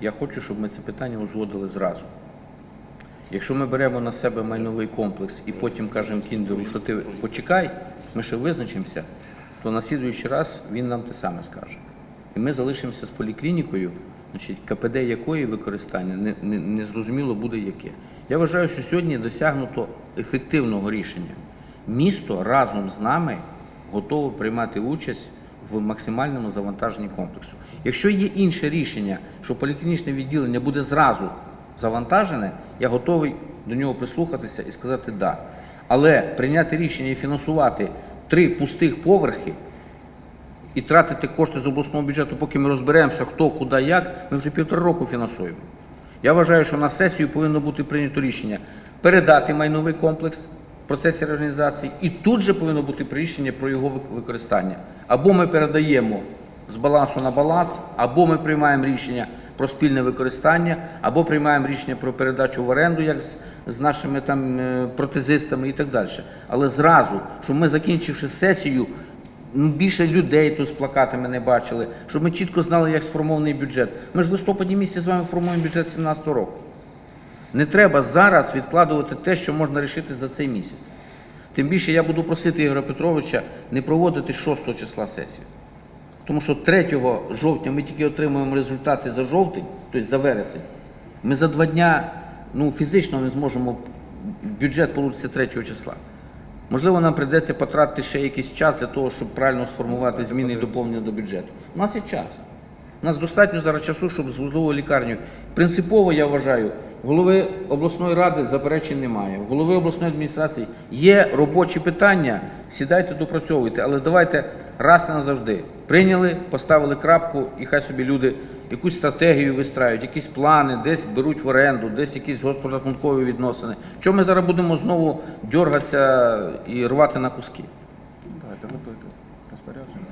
Я хочу, щоб ми це питання узгодили зразу. Якщо ми беремо на себе майновий комплекс і потім кажемо кіндеру, що ти почекай, ми ще визначимося, то на слідуючий раз він нам те саме скаже. І ми залишимося з поліклінікою, значить, КПД якої використання не, не, не зрозуміло буде яке. Я вважаю, що сьогодні досягнуто ефективного рішення. Місто разом з нами готове приймати участь в максимальному завантаженні комплексу. Якщо є інше рішення, що поліклінічне відділення буде зразу завантажене, я готовий до нього прислухатися і сказати да. Але прийняти рішення і фінансувати три пустих поверхи і тратити кошти з обласного бюджету, поки ми розберемося, хто, куди, як, ми вже півтора року фінансуємо. Я вважаю, що на сесію повинно бути прийнято рішення передати майновий комплекс процесі реорганізації, і тут же повинно бути рішення про його використання. Або ми передаємо з балансу на баланс, або ми приймаємо рішення про спільне використання, або приймаємо рішення про передачу в оренду, як з, з нашими там е, протезистами і так далі. Але зразу, щоб ми, закінчивши сесію, ну, більше людей тут з плакатами не бачили, щоб ми чітко знали, як сформований бюджет. Ми ж в листопаді місяці з вами формуємо бюджет 2017 року. Не треба зараз відкладувати те, що можна рішити за цей місяць. Тим більше я буду просити Ігоря Петровича не проводити 6 числа сесію. Тому що 3 жовтня ми тільки отримуємо результати за жовтень, тобто за вересень. Ми за два дня ну, фізично не зможемо бюджет получиться 3 числа. Можливо, нам прийдеться потратити ще якийсь час для того, щоб правильно сформувати зміни і доповнення до бюджету. У нас є час. У нас достатньо зараз часу, щоб з вузловою лікарнею. Принципово я вважаю, голови обласної ради заперечень немає. Голови обласної адміністрації є робочі питання. Сідайте, допрацьовуйте, але давайте раз і назавжди. Прийняли, поставили крапку, і хай собі люди якусь стратегію вистраюють, якісь плани, десь беруть в оренду, десь якісь господарункові відносини. Чому ми зараз будемо знову дергатися і рвати на куски? Давайте готуйте розпорядження.